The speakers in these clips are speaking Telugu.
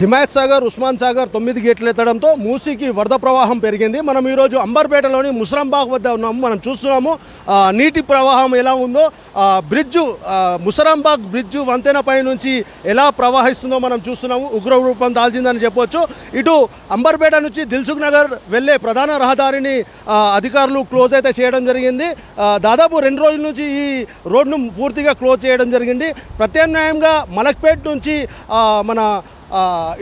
హిమాయత్ సాగర్ ఉస్మాన్ సాగర్ తొమ్మిది గేట్లు ఎత్తడంతో మూసీకి వరద ప్రవాహం పెరిగింది. మనం ఈరోజు అంబర్పేటలోని ముసరాంబాగ్ వద్ద ఉన్నాము. మనం చూస్తున్నాము నీటి ప్రవాహం ఎలా ఉందో బ్రిడ్జు ఆ, ముసరాంబాగ్ బ్రిడ్జు వంతెనపై నుంచి ఎలా ప్రవహిస్తుందో మనం చూస్తున్నాము. ఉగ్ర రూపం దాల్చిందని చెప్పవచ్చు ఇటు అంబర్పేట నుంచి దిల్సుఖ్ నగర్ వెళ్ళే ప్రధాన రహదారిని అధికారులు క్లోజ్ అయితే చేయడం జరిగింది. దాదాపు రెండు రోజుల నుంచి ఈ రోడ్ను పూర్తిగా క్లోజ్ చేయడం జరిగింది. ప్రత్యామ్నాయంగా మలక్పేట్ నుంచి మన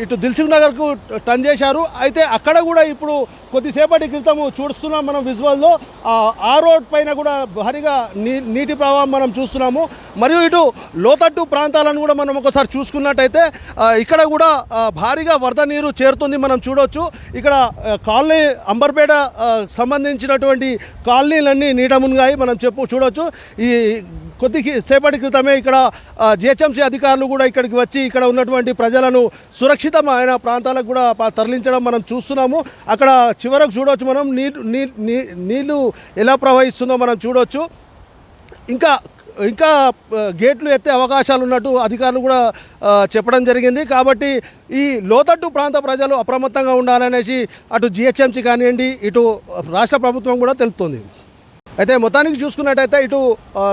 ఇటు దిల్సుఖ్ నగర్కు టర్న్ చేశారు. అయితే అక్కడ కూడా ఇప్పుడు కొద్దిసేపటి క్రితం చూస్తున్నాం మనం విజువల్లో. ఆ, రోడ్ పైన కూడా భారీగా నీ నీటి ప్రవాహం మనం చూస్తున్నాము. మరియు ఇటు లోతట్టు ప్రాంతాలను కూడా మనం ఒకసారి చూసుకున్నట్టయితే ఇక్కడ కూడా భారీగా వరద నీరు చేరుతుంది మనం చూడవచ్చు ఇక్కడ కాలనీ అంబర్పేట సంబంధించినటువంటి కాలనీలన్నీ నీట మునిగాయి మనం చెప్పు చూడవచ్చు ఈ కొద్ది సేపటి క్రితమే ఇక్కడ జిహెచ్ఎంసీ అధికారులు కూడా ఇక్కడికి వచ్చి ఇక్కడ ఉన్నటువంటి ప్రజలను సురక్షితమైన ప్రాంతాలకు కూడా తరలించడం మనం చూస్తున్నాము. అక్కడ చివరకు చూడవచ్చు మనం నీళ్ళు నీళ్ళు ఎలా ప్రవహిస్తుందో మనం చూడవచ్చు ఇంకా ఇంకా గేట్లు ఎత్తే అవకాశాలు ఉన్నట్టు అధికారులు కూడా చెప్పడం జరిగింది. కాబట్టి ఈ లోతట్టు ప్రాంత ప్రజలు అప్రమత్తంగా ఉండాలనేసి అటు జిహెచ్ఎంసీ కానివ్వండి ఇటు రాష్ట్ర ప్రభుత్వం కూడా తెలుపుతుంది. అయితే మొత్తానికి చూసుకున్నట్టయితే ఇటు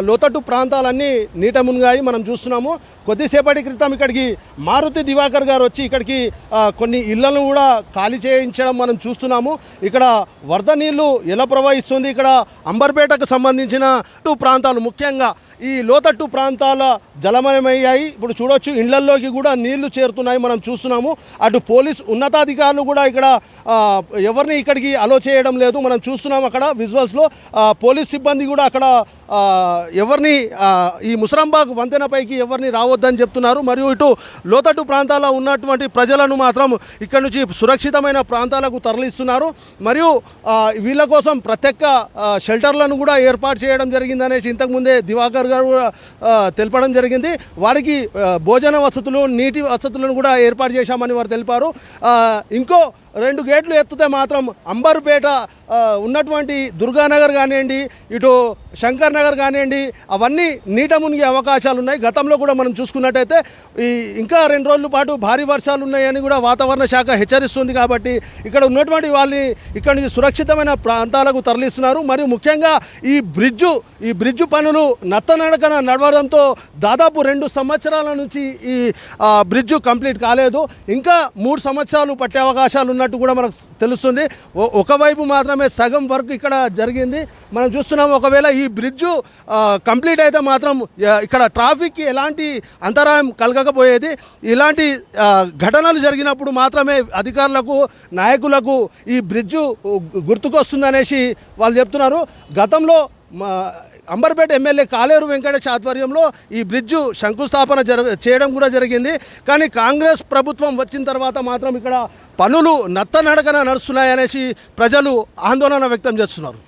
లోతట్టు ప్రాంతాలన్నీ నీట మునిగాయి మనం చూస్తున్నాము. కొద్దిసేపటి క్రితం ఇక్కడికి మారుతి దివాకర్ గారు వచ్చి ఇక్కడికి కొన్ని ఇళ్ళను కూడా ఖాళీ చేయించడం మనం చూస్తున్నాము. ఇక్కడ వరద నీళ్ళు ఎలా ప్రవహిస్తుంది? ఇక్కడ అంబర్పేటకు సంబంధించిన టూ ప్రాంతాలు ముఖ్యంగా ఈ లోతట్టు ప్రాంతాల జలమయమయ్యాయి. ఇప్పుడు చూడొచ్చు ఇళ్ళల్లోకి కూడా నీళ్ళు చేరుతున్నాయి మనం చూస్తున్నాము. అటు పోలీస్ ఉన్నతాధికారులు కూడా ఇక్కడ ఎవరిని ఇక్కడికి అలో చేయడం లేదు మనం చూస్తున్నాం అక్కడ విజువల్స్లో పోలీస్ పోలీస్ సిబ్బంది కూడా అక్కడ ఎవరిని ఈ ముసరాంబాగ్ వంతెనపైకి ఎవరిని రావద్దని చెప్తున్నారు. మరియు ఇటు లోతట్టు ప్రాంతాల్లో ఉన్నటువంటి ప్రజలను మాత్రం ఇక్కడ నుంచి సురక్షితమైన ప్రాంతాలకు తరలిస్తున్నారు. మరియు వీళ్ళ కోసం ప్రత్యేక షెల్టర్లను కూడా ఏర్పాటు చేయడం జరిగిందనేసి ఇంతకుముందే దివాకర్ గారు కూడా తెలపడం జరిగింది. వారికి భోజన వసతులు నీటి వసతులను కూడా ఏర్పాటు చేశామని వారు తెలిపారు. ఇంకో రెండు గేట్లు ఎత్తితే మాత్రం అంబర్పేట ఉన్నటువంటి దుర్గానగర్ కానివ్వండి ఇటు శంకర్ నగర్ కానివ్వండి అవన్నీ నీట మునిగే అవకాశాలు ఉన్నాయి. గతంలో కూడా మనం చూసుకున్నట్టయితే ఈ ఇంకా రెండు రోజుల పాటు భారీ వర్షాలు ఉన్నాయని కూడా వాతావరణ శాఖ హెచ్చరిస్తుంది కాబట్టి ఇక్కడ ఉన్నటువంటి వాళ్ళని ఇక్కడ నుంచి సురక్షితమైన ప్రాంతాలకు తరలిస్తున్నారు. మరియు ముఖ్యంగా ఈ బ్రిడ్జు ఈ బ్రిడ్జు పనులు నత్తనడకన నడవడంతో దాదాపు రెండు సంవత్సరాల నుంచి ఈ బ్రిడ్జ్ బ్రిడ్జు కంప్లీట్ కాలేదు. ఇంకా మూడు సంవత్సరాలు పట్టే అవకాశాలు ఉన్నట్టు కూడా మనకు తెలుస్తుంది. ఒకవైపు మాత్రమే సగం వర్క్ ఇక్కడ జరిగింది. మనం చూస్తున్నాం. ఒకవేళ ఈ బ్రిడ్జు కంప్లీట్ అయితే మాత్రం ఇక్కడ ట్రాఫిక్కి ఎలాంటి అంతరాయం కలగకపోయేది. ఇలాంటి ఘటనలు జరిగినప్పుడు మాత్రమే అధికారులకు నాయకులకు ఈ బ్రిడ్జు గుర్తుకొస్తుందనేసి వాళ్ళు చెప్తున్నారు. గతంలో అంబర్పేట ఎమ్మెల్యే కాలేరు వెంకటేష్ ఆధ్వర్యంలో ఈ బ్రిడ్జు శంకుస్థాపన జర చేయడం కూడా జరిగింది. కానీ కాంగ్రెస్ ప్రభుత్వం వచ్చిన తర్వాత మాత్రం ఇక్కడ పనులు నత్తనడకన నడుస్తున్నాయనేసి ప్రజలు ఆందోళన వ్యక్తం చేస్తున్నారు.